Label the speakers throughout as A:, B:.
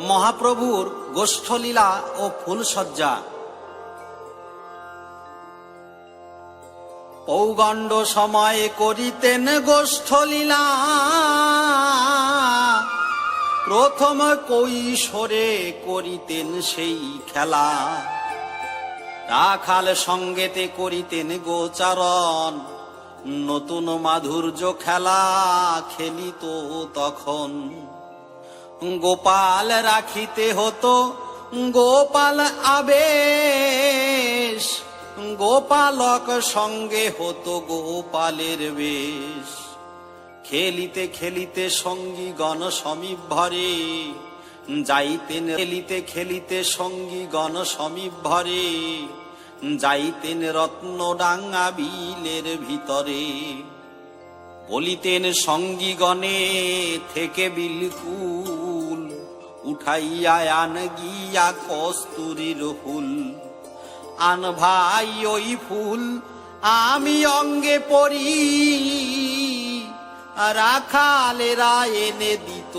A: মহাপ্রভুর গোষ্ঠলীলা ও ফুলসজ্জা পৌগণ্ড সময়ে করিতেন গোষ্ঠলীলা। প্রথম কৈশোরে করিতেন সেই খেলা। রাখাল সঙ্গেতে করিতেন গোচারণ। নতুন মাধুর্য খেলা খেলিত তখন। গোপাল রাখিতে হতো, গোপাল আবেশ। গোপালক সঙ্গে হতো গোপালের বেশ। খেলিতে খেলিতে সঙ্গী গণ সমীপ ভরে যাইতেন খেলিতে খেলিতে সঙ্গী গণ সমীপ ভরে যাইতেন রত্ন ডাঙ্গা বিলের ভিতরে। বলিতেন সঙ্গী গণে থেকে বিলকুল, উঠাইয়া আন গিয়া কস্তুরীর ফুল। আন ভাই ওই ফুল আমি অঙ্গে পড়ি রাখালেরা এনে দিত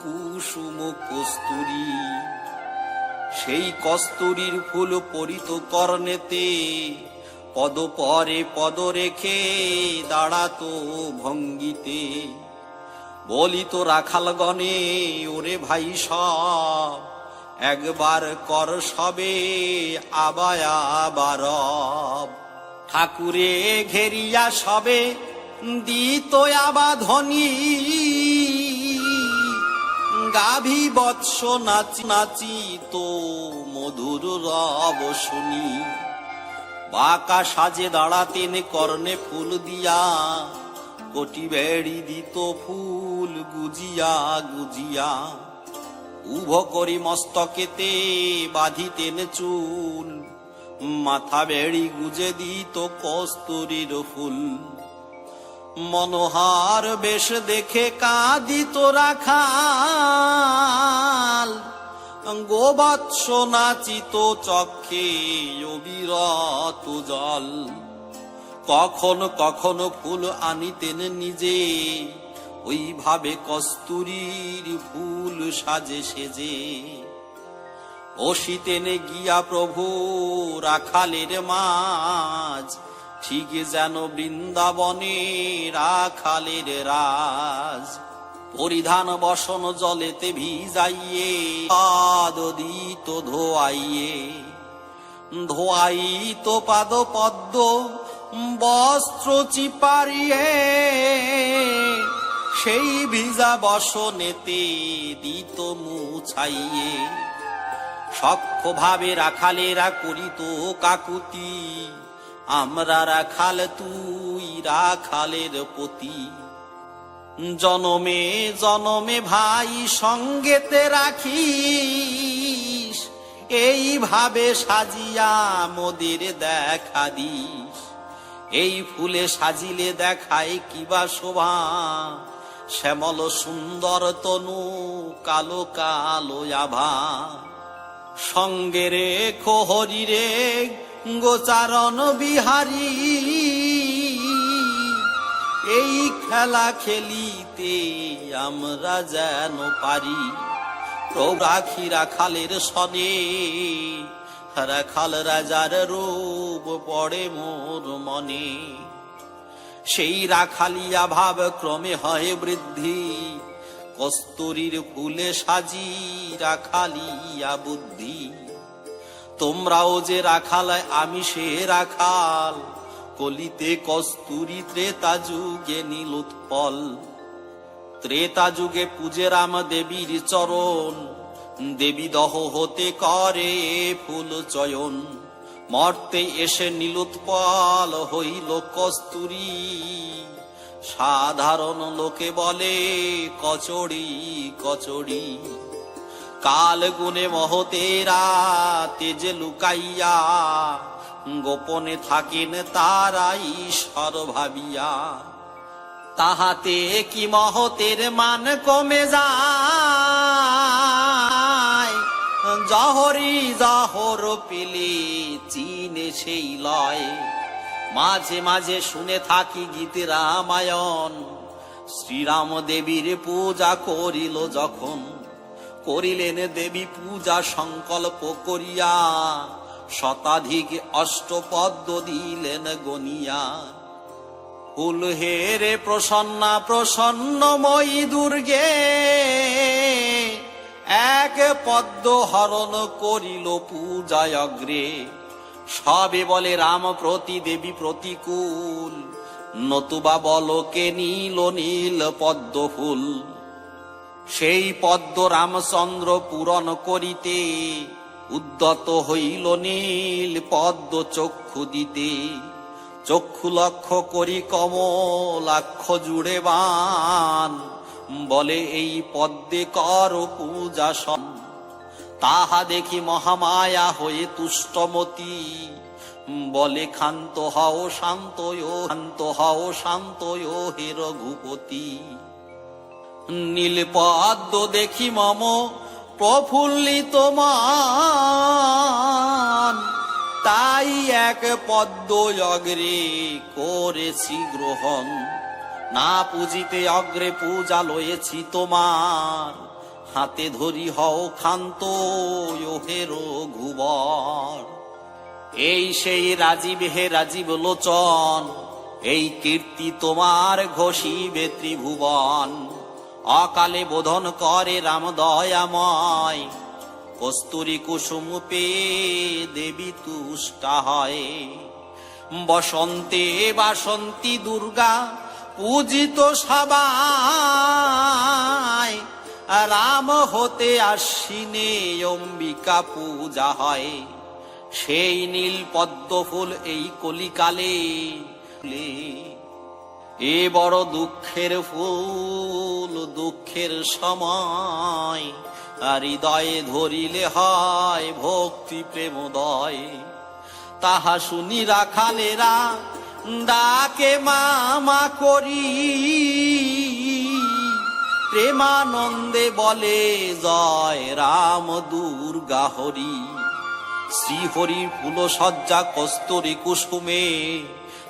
A: কুসুম কস্তুরী। সেই কস্তুরীর ফুল পরিত কর্ণেতে পদ পরে পদ রেখে দাঁড়াতো ভঙ্গিতে। বলিত রাখাল গণে ওরে ভাই সব, একবার কর সবে আবায়া বারব। ঠাকুরে ঘেরিয়া সবে দিত আবাধনী গাভী বৎস নাচি নাচি মধুর রব শুনি। বাঁকা সাজে দাঁড়াতেন কর্ণে ফুল দিয়া। কোটি বেড়ি দিত ফুল গুজিয়া গুজিয়া। উভ করি মস্তকেতে বাঁধিতেন চুল। মাথা বেড়ি গুজে দিত কস্তুরীর ফুল। মনোহার বেশ দেখে কাঁদিত রাখাল গোবৎস নাচিত চক্ষে অবিরত জল। কখন কখন ফুল আনিতেন নিজে, ওইভাবে কস্তুরীর ফুল সাজে সেজে। বসিতেন গিয়া প্রভু রাখালের মাঝ, ঠিক যেন বৃন্দাবনে রাখালের রাজ। পরিধান বসন জলেতে ভিজাইয়ে, পাদ দিত ধোয়াইয়ে। ধোয়াইত পাদ পদ্ম বস্ত্র চিপারিয়ে, সেই ভিজা বসনেতে দিত মুছাইয়ে। সক্ষ ভাবে রাখালেরা করিত কাকুতি, আমরা রাখাল তুই রাখালের পতি। জনমে জনমে ভাই, সঙ্গেতে রাখিস। এইভাবে সাজিয়া মোদের দেখা দিস। এই ফুলে সাজিলে দেখায় কিবা শোভা। শ্যামল সুন্দর তনু, কালো কালো আভা। সঙ্গে রেখো হরি রে গোচারণ বিহারী। এই খেলা খেলিতে আমরা যেন পারি। রাখি রাখালের সনে, রাখাল রাজার রূপ পড়ে মোর মনে। সেই রাখালিয়া ভাব ক্রমে হয় বৃদ্ধি, কস্তুরীর ফুলে সাজি রাখালিয়া বুদ্ধি। তোমরাও যে রাখালায় আমি সে রাখাল কলিতে কস্তুরি ত্রেতা যুগে নীলোৎপল ত্রেতা যুগে পূজে রাম দেবীর চরণ। দেবী দহ হতে করে ফুল চয়ন। মর্তে এসে নীলোৎপল হইল কস্তুরী। সাধারণ লোকে বলে, কচড়ি কচড়ি। কাল গুনে মহতেরা তেজে লুকাইয়া গোপনে থাকেন তারাই ভাবিয়া তাহাতে কি মহতের মান কমে যায়? জহরি জহর পিলে চিনে সেই লয়। মাঝে মাঝে শুনে থাকি গীত রামায়ণ। শ্রীরাম দেবীর পূজা করিল যখন। করিলেন দেবী পূজা সংকল্প করিয়া। শতাধিক অষ্টপদ্ম দিলেন গনিয়া। ফুল হেরে প্রসন্না প্রসন্নময়ী দুর্গে, এক পদ্ম হরণ করিল পূজায় অগ্রে। সবে বলে রাম প্রতি দেবী প্রতিকূল, নতুবা বলকে নীল নীল পদ্ম ফুল। সেই পদ্ম রামচন্দ্র পূরণ করিতে উদ্যত হইল নীল পদ্ম চক্ষু দিতে। চক্ষু লক্ষ্য করি কমলাক্ষ জুড়ে বান। বলে এই পদ্মে কর পূজা সন। তাহা দেখি মহামায়া হয়ে তুষ্টমতি। বলে ক্ষান্ত হও শান্ত শান্ত হও শান্ত হে রঘুপতি। নীলপদ্ম দেখি মম প্রফুল্লিত মান তাই এক পদ্ম অগ্রে করেছি গ্রহণ। না পুজিতে অগ্রে পূজা লয়েছি তোমার। হাতে ধরি হও ক্ষান্ত হে রঘুবর এই সেই রাজীব হে রাজীব লোচন, এই কীর্তি তোমার ঘষিবে ত্রিভুবন। অকালে বোধন করে রাম দয়াময়। কস্তুরী কুসুম পেয়ে দেবী তুষ্টা হয়। বসন্তে বাসন্তী দুর্গা পূজিত সবাই। রাম হতে আশ্বিনে অম্বিকা পূজা হয়। সেই নীল পদ্ম ফুল এই কলিকালে এ বড় দুঃখের ফুল, দুঃখের সময়। আর হৃদয়ে ধরিলে হয় ভক্তি প্রেমোদয় তাহা শুনি রাখালেরা, ডাকে মামা করি। প্রেমানন্দে বলে, জয় রাম দুর্গা হরি। শ্রীহরি ফুল সজ্জা কস্তরী কুসুমে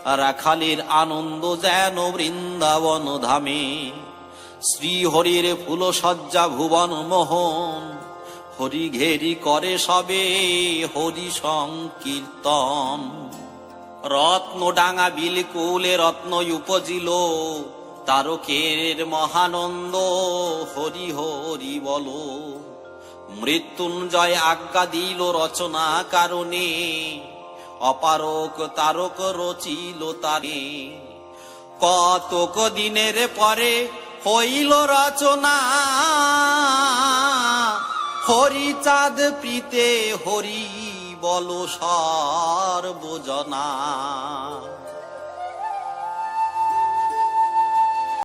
A: রাখালের আনন্দ যেন বৃন্দাবন ধামে শ্রীহরির ফুল সজ্জা ভুবন মোহন হরি ঘেরি করে সবে হরি সংকীর্তন। রত্ন ডাঙা বিলকুলে রত্ন উপজিল, তারকের মহানন্দ হরি হরি বলো। মৃত্যুঞ্জয় আজ্ঞা দিল রচনা কারণে অপারক তারক রচিল তারে। কতক দিনের পরে হইল রচনা হরি চাঁদ প্রীতে হরি বল সর্বজনা।